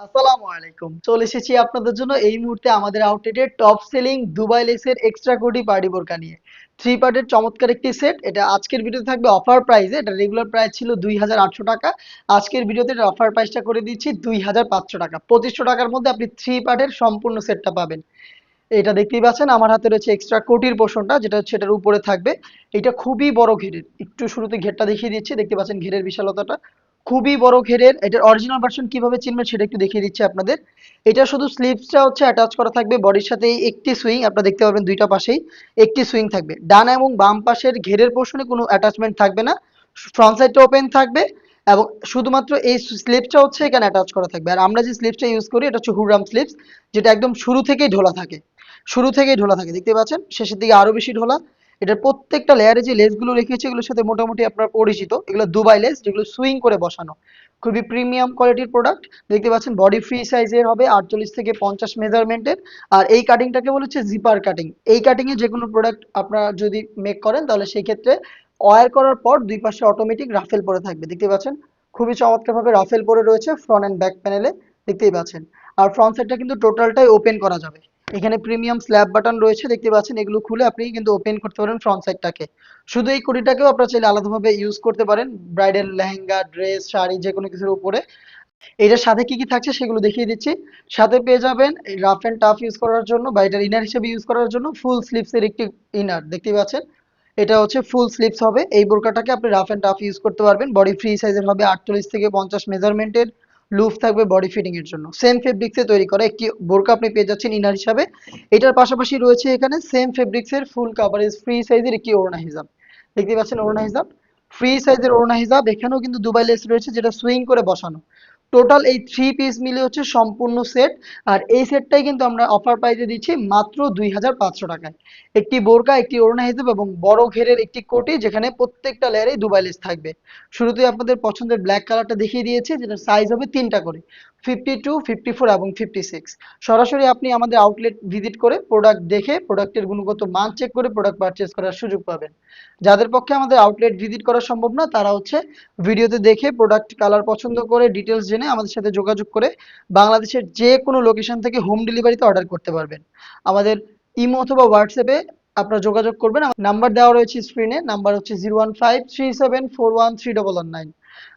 আসসালামু আলাইকুম। চলে এসেছি আপনাদের জন্য এই মুহূর্তে আমাদের আউটলেটের টপ সেলিং দুবাই লেসের এক্সট্রা বোরকা নিয়ে। থ্রি পার্টের চমৎকার একটি সেট এটা আজকের ভিডিওতে থাকবে অফার প্রাইসে এটা রেগুলার প্রাইস ছিল দুই হাজার আটশো টাকা। আজকের ভিডিওতে এটা অফার প্রাইসটা করে দিচ্ছি দুই হাজার পাঁচশো টাকা। পঁচিশশো টাকার মধ্যে আপনি থ্রি পার্টের সম্পূর্ণ সেটটা পাবেন। এটা দেখতেই পাচ্ছেন, আমার হাতে রয়েছে এক্সট্রা কোটির পোর্শনটা যেটা হচ্ছে এটার উপরে থাকবে। এটা খুবই বড় ঘেরের, একটু শুরুতে ঘেরটা দেখিয়ে দিচ্ছি, দেখতে পাচ্ছেন ঘেরের বিশালতাটা। খুবই বড় ঘেরের, এটার অরিজিনাল ভার্সন কীভাবে চিনবেন সেটা একটু দেখিয়ে দিচ্ছি আপনাদের। এটা শুধু স্লিভসটা হচ্ছে অ্যাটাচ করা থাকবে বডির সাথে একটি সুইং আপনারা দেখতে পাবেন দুইটা পাশেই একটি সুইং থাকবে। ডান এবং বাম পাশের ঘেরের পোর্শনে কোনো অ্যাটাচমেন্ট থাকবে না ফ্রন্ট সাইডটা ওপেন থাকবে এবং শুধুমাত্র এই স্লিপসটা হচ্ছে এখানে অ্যাটাচ করা থাকবে। আর আমরা যে স্লিপসটা ইউজ করি, এটা হচ্ছে হুরাম স্লিপস যেটা একদম শুরু থেকেই ঢোলা থাকে। শুরু থেকেই ঢোলা থাকে, দেখতে পাচ্ছেন? শেষের দিকে আরও বেশি ঢোলা এটার প্রত্যেকটা লেয়ারে যে লেসগুলো রেখেছে, এগুলোর সাথে মোটামুটি আপনার পরিচিত। এগুলো দুবাই লেস যেগুলো সুইং করে বসানো। খুবই প্রিমিয়াম কোয়ালিটির প্রোডাক্ট দেখতে পাচ্ছেন বডি ফ্রি সাইজের হবে আটচল্লিশ থেকে পঞ্চাশ মেজারমেন্টের আর এই কাটিংটাকে বলে হচ্ছে জিপার কাটিং এই কাটিং এ যে কোনো প্রোডাক্ট আপনারা যদি মেক করেন, তাহলে সেই ক্ষেত্রে ওয়্যার করার পর দুই পাশে অটোমেটিক রাফেল পরে থাকবে। দেখতে পাচ্ছেন, খুবই চমৎকারভাবে রাফেল পরে রয়েছে ফ্রন্ট অ্যান্ড ব্যাক প্যানেলে দেখতেই পাচ্ছেন। আর ফ্রন্ট সাইডটা কিন্তু টোটালটাই ওপেন করা যাবে। এখানে প্রিমিয়াম স্ল্যাব বাটন রয়েছে, দেখতে পাচ্ছেন, এগুলো খুলে আপনি কিন্তু ওপেন করতে পারেন ফ্রন্ট সাইডটাকে শুধু এই কুড়িটাকেও আপনারা চাইলে আলাদাভাবে ইউজ করতে পারেন ব্রাইডাল লেহেঙ্গা ড্রেস শাড়ি যে কোনো কিছুর উপরে। এটার সাথে কি কি থাকছে সেগুলো দেখিয়ে দিচ্ছি। সাথে পেয়ে যাবেন রাফ অ্যান্ড টাফ ইউজ করার জন্য বা এটার ইনার হিসেবে ইউজ করার জন্য ফুল স্লিভসের একটি ইনার দেখতে পাচ্ছেন? এটা হচ্ছে ফুল স্লিভস হবে। এই বোরকাটাকে আপনি রাফ অ্যান্ড টাফ ইউজ করতে পারবেন। বডি ফ্রি সাইজের হবে আটচল্লিশ থেকে পঞ্চাশ মেজারমেন্টের লুফ থাকবে বডি ফিটিং এর জন্য। সেম ফেব্রিক্সে তৈরি করা একটি বোরকা আপনি পেয়ে যাচ্ছেন ইনার হিসাবে। এটার পাশাপাশি রয়েছে এখানে সেম ফেব্রিক্স এর ফুল কাভারেজ ফ্রি সাইজের একটি ওড়না হিজাব। দেখতে পাচ্ছেন ওড়না হিজাব? ফ্রি সাইজের ওড়না হিজাব। এখানেও কিন্তু দুবাই লেস রয়েছে, যেটা সুইং করে বসানো। টোটাল এই থ্রি পিস মিলে হচ্ছে সম্পূর্ণ সেট আর এই সেটটাই কিন্তু আমরা অফার প্রাইসে দিচ্ছি মাত্র দুই হাজার পাঁচশো টাকায়। একটি বোরকা, একটি ওড়না হিসেবে এবং বড় ঘেরের একটি কোটি যেখানে প্রত্যেকটা লেয়ারে দুবাই লেস থাকবে। শুরুতে আপনাদের পছন্দের ব্ল্যাক কালারটা দেখিয়ে দিয়েছে যেটা সাইজ হবে তিনটা করে। ফিফটি টু ফিফটি ফোর এবং ফিফটি সিক্স সরাসরি আপনি আমাদের আউটলেট ভিজিট করে প্রোডাক্ট দেখে প্রোডাক্টের গুণগত মান চেক করে প্রোডাক্ট পারচেস করার সুযোগ পাবেন। যাদের পক্ষে আমাদের আউটলেট ভিজিট করা সম্ভব না, তারা হচ্ছে ভিডিওতে দেখে প্রোডাক্ট কালার পছন্দ করে ডিটেলস জেনে আমাদের সাথে যোগাযোগ করে বাংলাদেশের যে কোনো লোকেশন থেকে হোম ডেলিভারিতে অর্ডার করতে পারবেন। আমাদের ইমো অথবা হোয়াটসঅ্যাপে আপনারা যোগাযোগ করবেন। নাম্বার দেওয়া রয়েছে স্ক্রিনে নাম্বার হচ্ছে zero one five three seven four one three double one nine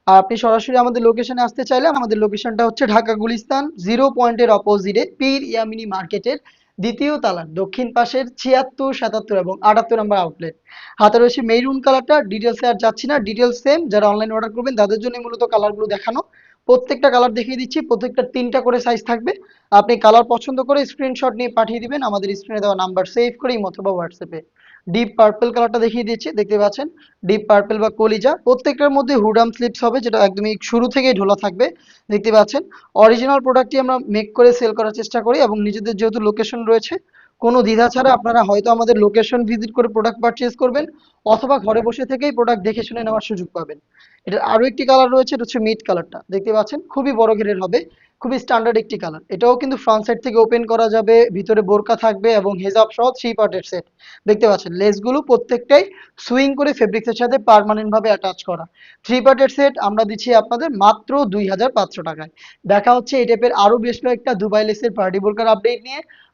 আর আপনি সরাসরি আমাদের লোকেশনে আসতে চাইলে আমাদের লোকেশনটা হচ্ছে ঢাকা গুলিস্তান জিরো পয়েন্টের অপোজিটে পীর ইয়ামিনি মার্কেটের দ্বিতীয় তালার দক্ষিণ পাশের ছিয়াত্তর, সাতাত্তর এবং আটাত্তর নম্বর আউটলেট হাতে রয়েছে মেরুন কালারটা ডিটেলসে আর যাচ্ছি না ডিটেলস সেম যারা অনলাইন অর্ডার করবেন তাদের জন্য মূলত কালারগুলো দেখানো। প্রত্যেকটা কালার দেখিয়ে দিচ্ছি, প্রত্যেকটা তিনটা করে সাইজ থাকবে। আপনি কালার পছন্দ করে স্ক্রিনশট নিয়ে পাঠিয়ে দিবেন, আমাদের স্ক্রিনে দেওয়া নাম্বার সেভ করে অথবা হোয়াটসঅ্যাপে ডিপ পার্পল কালারটা দেখিয়ে দিচ্ছি, দেখতে পাচ্ছেন? ডিপ পার্পল বা কলিজা, প্রত্যেকটার মধ্যে হুডাম স্লিপস হবে, যেটা একদমই শুরু থেকেই ঢোলা থাকবে, দেখতে পাচ্ছেন? অরিজিনাল প্রোডাক্টটি আমরা মেক করে সেল করার চেষ্টা করি এবং নিজেদের যেহেতু লোকেশন রয়েছে কোনো দ্বিধা ছাড়া আপনারা হয়তো আমাদের লোকেশন ভিজিট করে প্রোডাক্ট পারচেজ করবেন অথবা ঘরে বসে থেকেই প্রোডাক্ট দেখে শুনে নেওয়ার সুযোগ পাবেন। এটার আরও একটি কালার রয়েছে, এটা হচ্ছে মিড কালারটা দেখতে পাচ্ছেন? খুবই বড় ঘেরের হবে, খুবই স্ট্যান্ডার্ড একটি কালার এটাও কিন্তু ফ্রন্ট সাইড থেকে ওপেন করা যাবে, ভিতরে বোরকা থাকবে এবং হেজাব সহ থ্রি পার্টের সেট দেখতে পাচ্ছেন? লেসগুলো প্রত্যেকটাই সুইং করে ফেব্রিক্সের সাথে পার্মানেন্ট ভাবে অ্যাটাচ করা। থ্রি পার্টের সেট আমরা দিচ্ছি আপনাদের মাত্র দুই হাজার পাঁচশো টাকায়। দেখা হচ্ছে এই টাইপের আরও বেশ কয়েকটা দুবাই লেসের পার্টি বোরকার আপডেট নিয়ে।